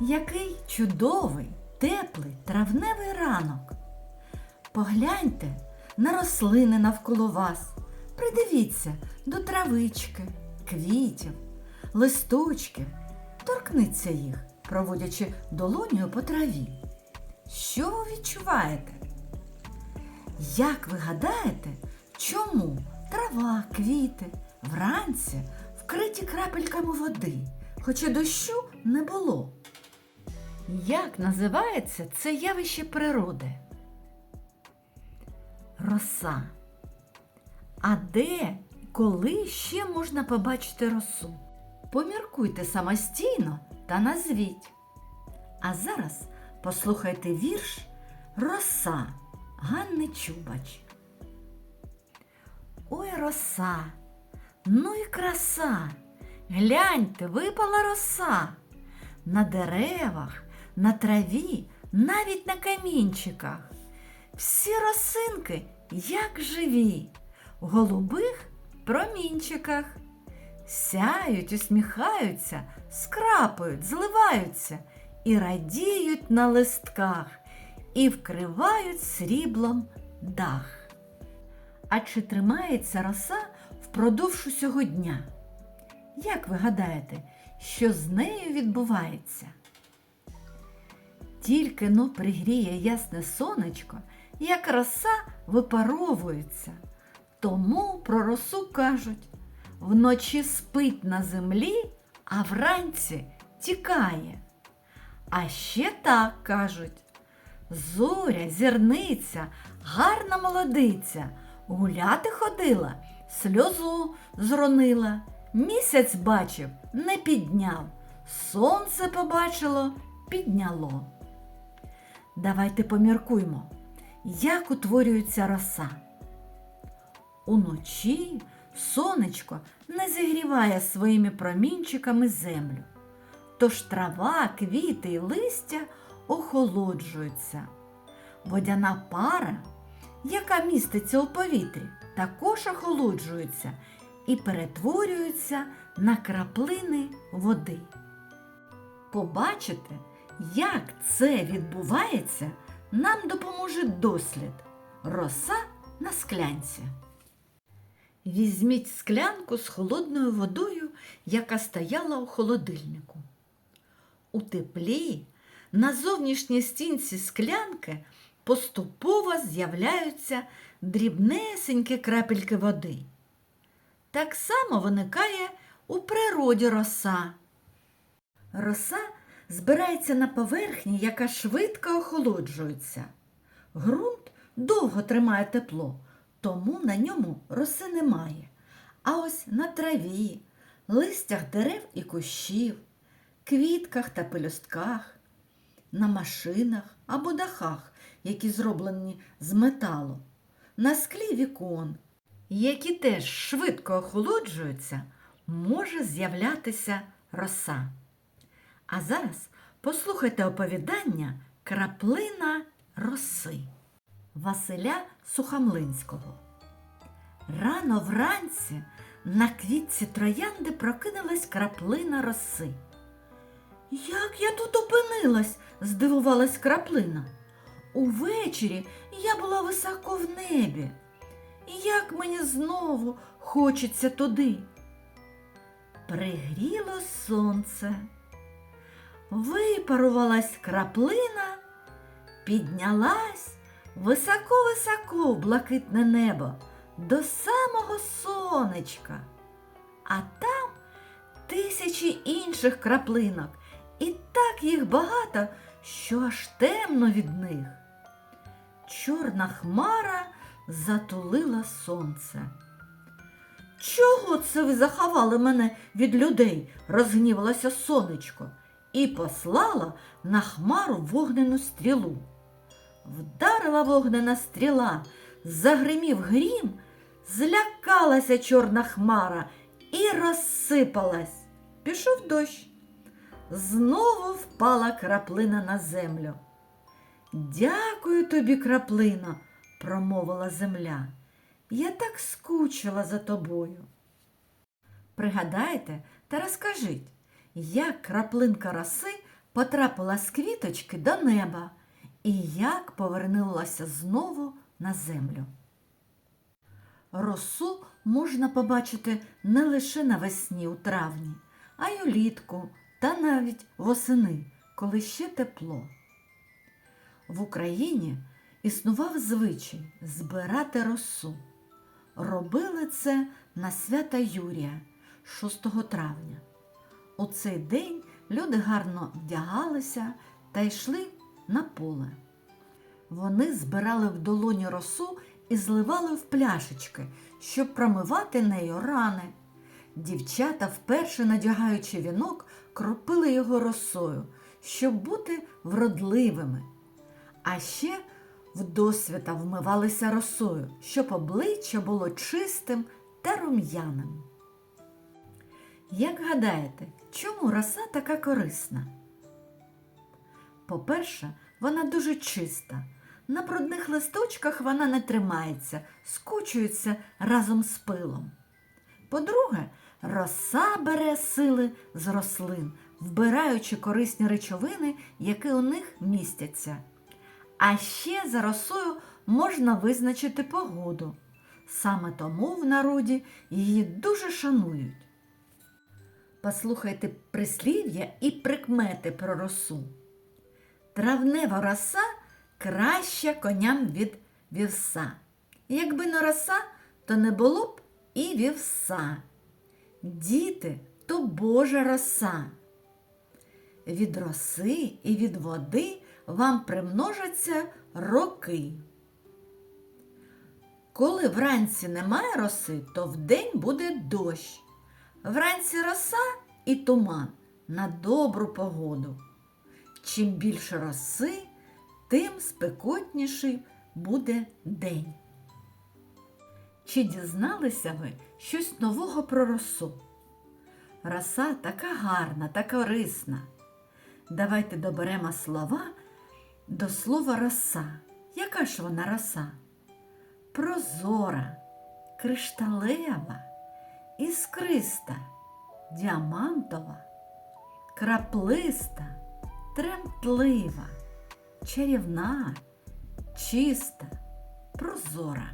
Який чудовий, теплий травневий ранок. Погляньте на рослини навколо вас. Придивіться до травички, квітів, листочків. Торкніться їх, проводячи долонею по траві. Що ви відчуваєте? Як ви гадаєте, чому трава, квіти вранці вкриті крапельками води, хоча дощу не було? Як називається це явище природи? Роса. А де, коли ще можна побачити росу? Поміркуйте самостійно та назвіть. А зараз послухайте вірш Роса Ганни Чубач. Ой, роса, ну і краса. Гляньте, випала роса. На деревах, на траві, навіть на камінчиках. Всі росинки, як живі, в голубих промінчиках. Сяють, усміхаються, скрапають, зливаються і радіють на листках, і вкривають сріблом дах. А чи тримається роса впродовж усього дня? Як ви гадаєте, що з нею відбувається? Тільки но пригріє ясне сонечко, як роса випаровується. Тому про росу кажуть вночі спить на землі, а вранці тікає. А ще так кажуть зоря, зірниця, гарна молодиця, гуляти ходила, сльозу зронила, місяць бачив, не підняв, сонце побачило, підняло. Давайте поміркуймо, як утворюється роса. Уночі сонечко не зігріває своїми промінчиками землю, тож трава, квіти і листя охолоджуються. Водяна пара, яка міститься у повітрі, також охолоджується і перетворюється на краплини води. Побачити, як це відбувається, нам допоможе дослід роса на склянці. Візьміть склянку з холодною водою, яка стояла у холодильнику. У теплі на зовнішній стінці склянки поступово з'являються дрібнесенькі крапельки води. Так само виникає у природі роса. Роса збирається на поверхні, яка швидко охолоджується. Грунт довго тримає тепло, тому на ньому роси немає. А ось на траві, листях дерев і кущів, квітках та пелюстках, на машинах або дахах, які зроблені з металу, на склі вікон, які теж швидко охолоджуються, може з'являтися роса. А зараз послухайте оповідання Краплина роси Василя Сухомлинського. Рано вранці на квітці троянди прокинулась краплина роси. Як я тут опинилась? здивувалась краплина. Увечері я була високо в небі. Як мені знову хочеться туди. Пригріло сонце, випарувалась краплина, піднялась високо-високо в блакитне небо до самого сонечка, а там тисячі інших краплинок, і так їх багато, що аж темно від них. Чорна хмара затулила сонце. Чого це ви заховали мене від людей? розгнівалося сонечко і послала на хмару вогнену стрілу. Вдарила вогнена стріла, загримів грім, злякалася чорна хмара і розсипалась. Пішов дощ. Знову впала краплина на землю. Дякую тобі, краплино, промовила земля. Я так скучила за тобою. Пригадайте та розкажіть, як краплинка роси потрапила з квіточки до неба і як повернулася знову на землю. Росу можна побачити не лише навесні у травні, а й улітку та навіть восени, коли ще тепло. В Україні існував звичай збирати росу. Робили це на свята Юрія 6 травня. У цей день люди гарно вдягалися та йшли на поле. Вони збирали в долоні росу і зливали в пляшечки, щоб промивати нею рани. Дівчата, вперше надягаючи вінок, кропили його росою, щоб бути вродливими. А ще вдосвіта вмивалися росою, щоб обличчя було чистим та рум'яним. Як гадаєте, чому роса така корисна? По-перше, вона дуже чиста. На брудних листочках вона не тримається, скучується разом з пилом. По-друге, роса бере сили з рослин, вбираючи корисні речовини, які у них містяться. А ще за росою можна визначити погоду. Саме тому в народі її дуже шанують. Послухайте прислів'я і прикмети про росу. Травнева роса краща коням від вівса. Якби не роса, то не було б і вівса. Діти то Божа роса. Від роси і від води вам примножаться роки. Коли вранці немає роси, то вдень буде дощ. Вранці роса і туман на добру погоду. Чим більше роси, тим спекотніший буде день. Чи дізналися ви щось нового про росу? Роса така гарна та корисна. Давайте доберемо слова до слова роса. Яка ж вона роса? Прозора, кришталева, іскриста, діамантова, краплиста, тремтлива, чарівна, чиста, прозора.